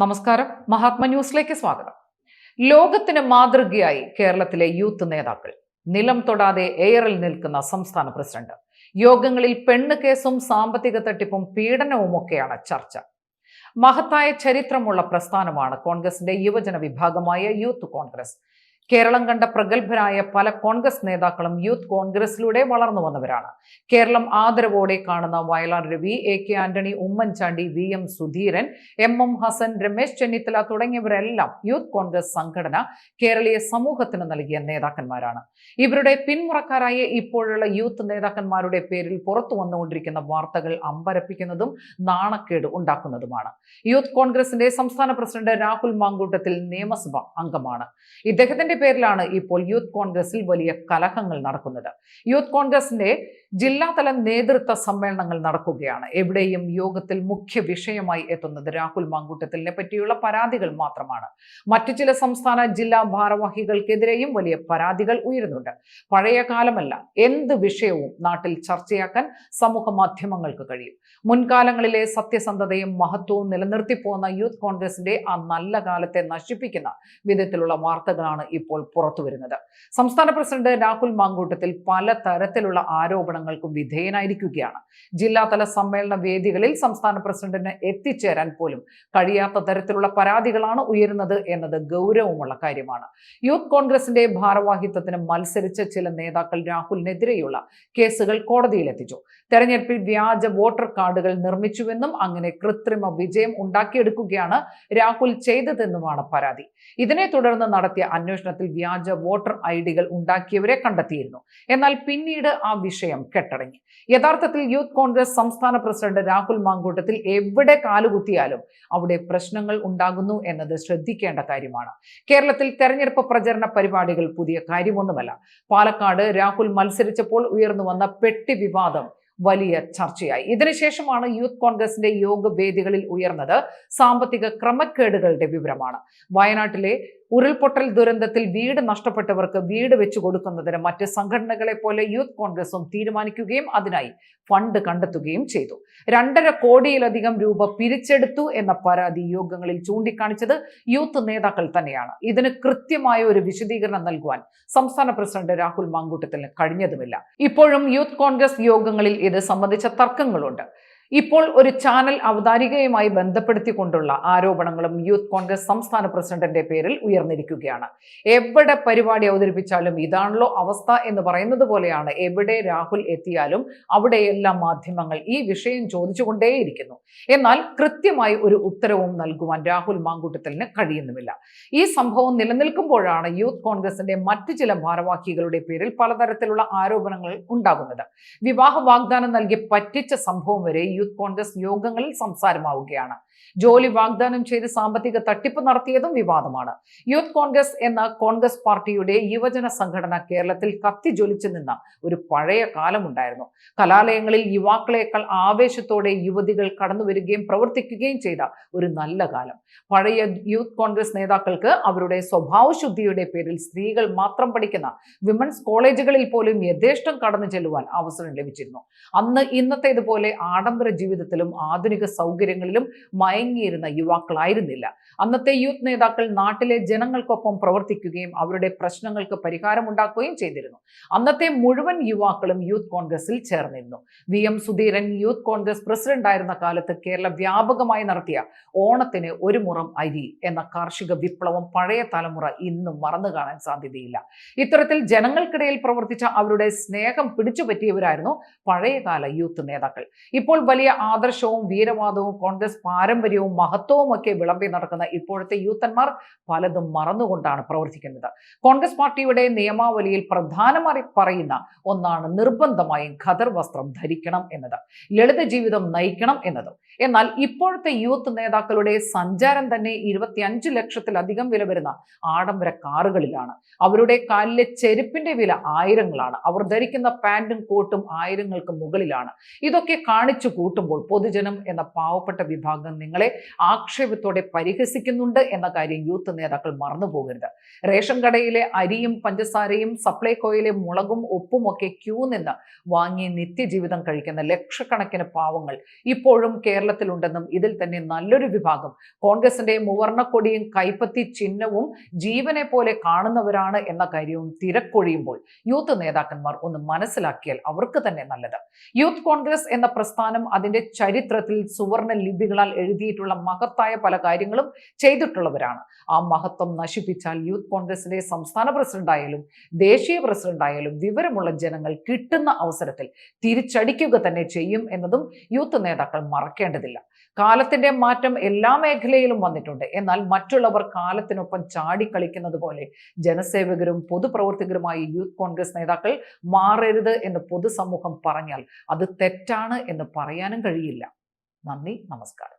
നമസ്കാരം. മഹാത്മ ന്യൂസിലേക്ക് സ്വാഗതം. ലോകത്തിന് മാതൃകയായി കേരളത്തിലെ യൂത്ത് നേതാക്കൾ. നിലം തൊടാതെ എയറിൽ നിൽക്കുന്ന സംസ്ഥാന പ്രസിഡന്റ്. യോഗങ്ങളിൽ പെണ്ണ് കേസും സാമ്പത്തിക തട്ടിപ്പും പീഡനവും ഒക്കെയാണ് ചർച്ച. മഹത്തായ ചരിത്രമുള്ള പ്രസ്ഥാനമാണ് കോൺഗ്രസിന്റെ യുവജന വിഭാഗമായ യൂത്ത് കോൺഗ്രസ്. കേരളം കണ്ട പ്രഗത്ഭരായ പല കോൺഗ്രസ് നേതാക്കളും യൂത്ത് കോൺഗ്രസിലൂടെ വളർന്നു വന്നവരാണ്. കേരളം ആദരവോടെ കാണുന്ന Vayalar Ravi A K Antony Oommen Chandy V M Sudheeran M M Hassan Ramesh Chennithala തുടങ്ങിയവരെല്ലാം youth Congress സംഘടന കേരളീയ സമൂഹത്തിന് നൽകിയ നേതാക്കന്മാരാണ്. ഇവരുടെ പിന്മുറക്കാരായ ഇപ്പോഴുള്ള യൂത്ത് നേതാക്കന്മാരുടെ പേരിൽ പുറത്തു വന്നുകൊണ്ടിരിക്കുന്ന വാർത്തകൾ അമ്പരപ്പിക്കുന്നതും നാണക്കേട് ഉണ്ടാക്കുന്നതുമാണ്. യൂത്ത് കോൺഗ്രസിന്റെ സംസ്ഥാന പ്രസിഡന്റ് രാഹുൽ മാങ്കൂട്ടത്തിൽ നിയമസഭ അംഗമാണ്. ഇദ്ദേഹത്തിന്റെ പേരിലാണ് ഇപ്പോൾ യൂത്ത് കോൺഗ്രസിൽ വലിയ കലഹങ്ങൾ നടക്കുന്നത്. യൂത്ത് കോൺഗ്രസിന്റെ ജില്ലാതല നേതൃത്വ സമ്മേളനങ്ങൾ നടക്കുകയാണ്. എവിടെയും യോഗത്തിൽ മുഖ്യ വിഷയമായി എത്തുന്നത് രാഹുൽ മാങ്കൂട്ടത്തിലിനെ പറ്റിയുള്ള പരാതികൾ മാത്രമാണ്. മറ്റു ചില സംസ്ഥാന ജില്ലാ ഭാരവാഹികൾക്കെതിരെയും വലിയ പരാതികൾ ഉയരുന്നുണ്ട്. പഴയ കാലമല്ല എന്ത് വിഷയവും നാട്ടിൽ ചർച്ചയാക്കാൻ സമൂഹ മാധ്യമങ്ങൾക്ക് കഴിയും. മുൻകാലങ്ങളിലെ സത്യസന്ധതയും മഹത്വവും നിലനിർത്തി പോകുന്ന യൂത്ത് കോൺഗ്രസിന്റെ ആ നല്ല കാലത്തെ നശിപ്പിക്കുന്ന വിധത്തിലുള്ള വാർത്തകളാണ് ഇപ്പോൾ പുറത്തു വരുന്നത് സംസ്ഥാന പ്രസിഡന്റ് രാഹുൽ മാങ്കൂട്ടത്തിൽ പല തരത്തിലുള്ള ആരോപണങ്ങൾക്കും വിധേയനായിരിക്കുകയാണ്. ജില്ലാതല സമ്മേളന വേദികളിൽ സംസ്ഥാന പ്രസിഡന്റിന് എത്തിച്ചേരാൻ പോലും കഴിയാത്ത തരത്തിലുള്ള പരാതികളാണ് ഉയരുന്നത് എന്നത് ഗൗരവമുള്ള കാര്യമാണ്. യൂത്ത് കോൺഗ്രസിന്റെ ഭാരവാഹിത്വത്തിന് മത്സരിച്ച ചില നേതാക്കൾ രാഹുലിനെതിരെയുള്ള കേസുകൾ കോടതിയിലെത്തിച്ചു. തെരഞ്ഞെടുപ്പിൽ വ്യാജ വോട്ടർ കാർഡുകൾ നിർമ്മിച്ചുവെന്നും അങ്ങനെ കൃത്രിമ വിജയം ഉണ്ടാക്കിയെടുക്കുകയാണ് രാഹുൽ ചെയ്തതെന്നുമാണ് പരാതി. ഇതിനെ തുടർന്ന് നടത്തിയ അന്വേഷണത്തിൽ വ്യാജ വോട്ടർ ഐ ഡികൾ ഉണ്ടാക്കിയവരെ കണ്ടെത്തിയിരുന്നു. എന്നാൽ പിന്നീട് ആ വിഷയം കെട്ടടങ്ങി. യഥാർത്ഥത്തിൽ യൂത്ത് കോൺഗ്രസ് സംസ്ഥാന പ്രസിഡന്റ് രാഹുൽ മാങ്കൂട്ടത്തിൽ എവിടെ കാലുകുത്തിയാലും അവിടെ പ്രശ്നങ്ങൾ ഉണ്ടാകുന്നു എന്നത് ശ്രദ്ധിക്കേണ്ട കാര്യമാണ്. കേരളത്തിൽ തെരഞ്ഞെടുപ്പ് പ്രചരണ പരിപാടികൾ പുതിയ കാര്യമൊന്നുമല്ല. പാലക്കാട് രാഹുൽ മത്സരിച്ചപ്പോൾ ഉയർന്നു വന്ന പെട്ടി വിവാദം വലിയ ചർച്ചയായി. ഇതിനുശേഷമാണ് യൂത്ത് കോൺഗ്രസിന്റെ യോഗ വേദികളിൽ ഉയർന്നത് സാമ്പത്തിക ക്രമക്കേടുകളുടെ വിവരമാണ്. വയനാട്ടിലെ ഉരുൾപൊട്ടൽ ദുരന്തത്തിൽ വീട് നഷ്ടപ്പെട്ടവർക്ക് വീട് വെച്ചു കൊടുക്കുന്നതിന് മറ്റ് സംഘടനകളെ പോലെ യൂത്ത് കോൺഗ്രസും തീരുമാനിക്കുകയും അതിനായി ഫണ്ട് കണ്ടെത്തുകയും ചെയ്തു. രണ്ടര കോടിയിലധികം രൂപ പിരിച്ചെടുത്തു എന്ന പരാതി യോഗങ്ങളിൽ ചൂണ്ടിക്കാണിച്ചത് യൂത്ത് നേതാക്കൾ തന്നെയാണ്. ഇതിന് കൃത്യമായ ഒരു വിശദീകരണം നൽകുവാൻ സംസ്ഥാന പ്രസിഡന്റ് രാഹുൽ മാങ്കൂട്ടത്തിന് കഴിഞ്ഞതുമില്ല. ഇപ്പോഴും യൂത്ത് കോൺഗ്രസ് യോഗങ്ങളിൽ ഇത് സംബന്ധിച്ച തർക്കങ്ങളുണ്ട്. ഇപ്പോൾ ഒരു ചാനൽ അവതാരികയുമായി ബന്ധപ്പെടുത്തിക്കൊണ്ടുള്ള ആരോപണങ്ങളും യൂത്ത് കോൺഗ്രസ് സംസ്ഥാന പ്രസിഡന്റിന്റെ പേരിൽ ഉയർന്നിരിക്കുകയാണ്. എവിടെ പരിപാടി അവതരിപ്പിച്ചാലും ഇതാണല്ലോ അവസ്ഥ എന്ന് പറയുന്നത് പോലെയാണ് എവിടെ രാഹുൽ എത്തിയാലും അവിടെയെല്ലാം മാധ്യമങ്ങൾ ഈ വിഷയം ചോദിച്ചുകൊണ്ടേയിരിക്കുന്നു. എന്നാൽ കൃത്യമായി ഒരു ഉത്തരവും നൽകുവാൻ രാഹുൽ മാങ്കൂട്ടത്തലിന് കഴിയുന്നുമില്ല. ഈ സംഭവം നിലനിൽക്കുമ്പോഴാണ് യൂത്ത് കോൺഗ്രസിന്റെ മറ്റു ചില ഭാരവാഹികളുടെ പേരിൽ പലതരത്തിലുള്ള ആരോപണങ്ങൾ ഉണ്ടാകുന്നത്. വിവാഹ വാഗ്ദാനം നൽകി പറ്റിച്ച സംഭവം വരെ യൂത്ത് കോൺഗ്രസ് യോഗങ്ങളിൽ സംസാരമാവുകയാണ്. ജോലി വാഗ്ദാനം ചെയ്ത് സാമ്പത്തിക തട്ടിപ്പ് നടത്തിയതും വിവാദമാണ്. യൂത്ത് കോൺഗ്രസ് എന്ന കോൺഗ്രസ് പാർട്ടിയുടെ യുവജന സംഘടന കേരളത്തിൽ കത്തിജ്വലിച്ചു നിന്ന ഒരു പഴയ കാലമുണ്ടായിരുന്നു. കലാലയങ്ങളിൽ യുവാക്കളെക്കാൾ ആവേശത്തോടെ യുവതികൾ കടന്നു വരികയും പ്രവർത്തിക്കുകയും ചെയ്ത ഒരു നല്ല കാലം. പഴയ യൂത്ത് കോൺഗ്രസ് നേതാക്കൾക്ക് അവരുടെ സ്വഭാവശുദ്ധിയുടെ പേരിൽ സ്ത്രീകൾ മാത്രം പഠിക്കുന്ന വിമൻസ് കോളേജുകളിൽ പോലും യഥേഷ്ടം കടന്നു ചെല്ലുവാൻ അവസരം ലഭിച്ചിരുന്നു. അന്ന് ഇന്നത്തേതുപോലെ ആഡംബര ജീവിതത്തിലും ആധുനിക സൗകര്യങ്ങളിലും മയങ്ങിയിരുന്ന യുവാക്കളായിരുന്നില്ല. അന്നത്തെ യൂത്ത് നേതാക്കൾ നാട്ടിലെ ജനങ്ങൾക്കൊപ്പം പ്രവർത്തിക്കുകയും അവരുടെ പ്രശ്നങ്ങൾക്ക് പരിഹാരമുണ്ടാക്കുകയും ചെയ്തിരുന്നു. അന്നത്തെ മുഴുവൻ യുവാക്കളും യൂത്ത് കോൺഗ്രസിൽ ചേർന്നിരുന്നു. V M Sudheeran youth Congress president ആയിരുന്ന കാലത്ത് കേരള വ്യാപകമായി നടത്തിയ ഓണത്തിന് ഒരു മുറം അരി എന്ന കാർഷിക വിപ്ലവം പഴയ തലമുറ ഇന്നും മറന്നു കാണാൻ സാധ്യതയില്ല. ഇത്തരത്തിൽ ജനങ്ങൾക്കിടയിൽ പ്രവർത്തിച്ച അവരുടെ സ്നേഹം പിടിച്ചുപറ്റിയവരായിരുന്നു പഴയകാല യൂത്ത് നേതാക്കൾ. ഇപ്പോൾ വലിയ ആദർശവും വീരവാദവും കോൺഗ്രസ് പാരമ്പര്യവും മഹത്വവും ഒക്കെ വിളമ്പി നടക്കുന്ന ഇപ്പോഴത്തെ യൂത്തന്മാർ പലതും മറന്നുകൊണ്ടാണ് പ്രവർത്തിക്കുന്നത്. കോൺഗ്രസ് പാർട്ടിയുടെ നിയമാവലിയിൽ പ്രധാനമായി പറയുന്ന ഒന്നാണ് നിർബന്ധമായും ഖദർ വസ്ത്രം ധരിക്കണം എന്നത് ലളിത ജീവിതം നയിക്കണം എന്നതും. എന്നാൽ ഇപ്പോഴത്തെ യൂത്ത് നേതാക്കളുടെ സഞ്ചാരം തന്നെ ഇരുപത്തിയഞ്ച് ലക്ഷത്തിലധികം വില വരുന്ന ആഡംബര കാറുകളിലാണ്. അവരുടെ കാലിലെ ചെരുപ്പിന്റെ വില ആയിരങ്ങളാണ്. അവർ ധരിക്കുന്ന പാന്റും കോട്ടും ആയിരങ്ങൾക്ക് മുകളിലാണ്. ഇതൊക്കെ കാണിച്ചു ലൂട്ടുമ്പോൾ പൊതുജനം എന്ന പാവപ്പെട്ട വിഭാഗം നിങ്ങളെ ആക്ഷേപത്തോടെ പരിഹസിക്കുന്നുണ്ട് എന്ന കാര്യം യൂത്ത് നേതാക്കൾ മറന്നു പോകരുത്. റേഷൻ കടയിലെ അരിയും പഞ്ചസാരയും സപ്ലൈകോയിലെ മുളകും ഉപ്പും ഒക്കെ ക്യൂ നിന്ന് വാങ്ങി നിത്യജീവിതം കഴിക്കുന്ന ലക്ഷക്കണക്കിന് പാവങ്ങൾ ഇപ്പോഴും കേരളത്തിലുണ്ടെന്നും ഇതിൽ തന്നെ നല്ലൊരു വിഭാഗം കോൺഗ്രസിന്റെ മുവർണക്കൊടിയും കൈപ്പത്തി ചിഹ്നവും ജീവനെ പോലെ കാണുന്നവരാണ് എന്ന കാര്യവും തിരക്കൊഴിയുമ്പോൾ യൂത്ത് നേതാക്കന്മാർ ഒന്ന് മനസ്സിലാക്കിയാൽ അവർക്ക് തന്നെ നല്ലത്. യൂത്ത് കോൺഗ്രസ് എന്ന പ്രസ്ഥാനം അതിന്റെ ചരിത്രത്തിൽ സുവർണ ലിപികളാൽ എഴുതിയിട്ടുള്ള മഹത്തായ പല കാര്യങ്ങളും ചെയ്തിട്ടുള്ളവരാണ്. ആ മഹത്വം നശിപ്പിച്ചാൽ യൂത്ത് കോൺഗ്രസിന്റെ സംസ്ഥാന പ്രസിഡന്റായാലും ദേശീയ പ്രസിഡന്റായാലും വിവരമുള്ള ജനങ്ങൾ കിട്ടുന്ന അവസരത്തിൽ തിരിച്ചടിക്കുക തന്നെ ചെയ്യും എന്നതും യൂത്ത് നേതാക്കൾ മറക്കേണ്ടതില്ല. കാലത്തിന്റെ മാറ്റം എല്ലാ മേഖലയിലും വന്നിട്ടുണ്ട്. എന്നാൽ മറ്റുള്ളവർ കാലത്തിനൊപ്പം ചാടിക്കളിക്കുന്നത് പോലെ ജനസേവകരും പൊതുപ്രവർത്തകരുമായി യൂത്ത് കോൺഗ്രസ് നേതാക്കൾ മാറരുത് എന്ന് പൊതുസമൂഹം പറഞ്ഞാൽ അത് തെറ്റാണ് എന്ന് പറയാനും കഴിയില്ല. നന്ദി നമസ്കാരം.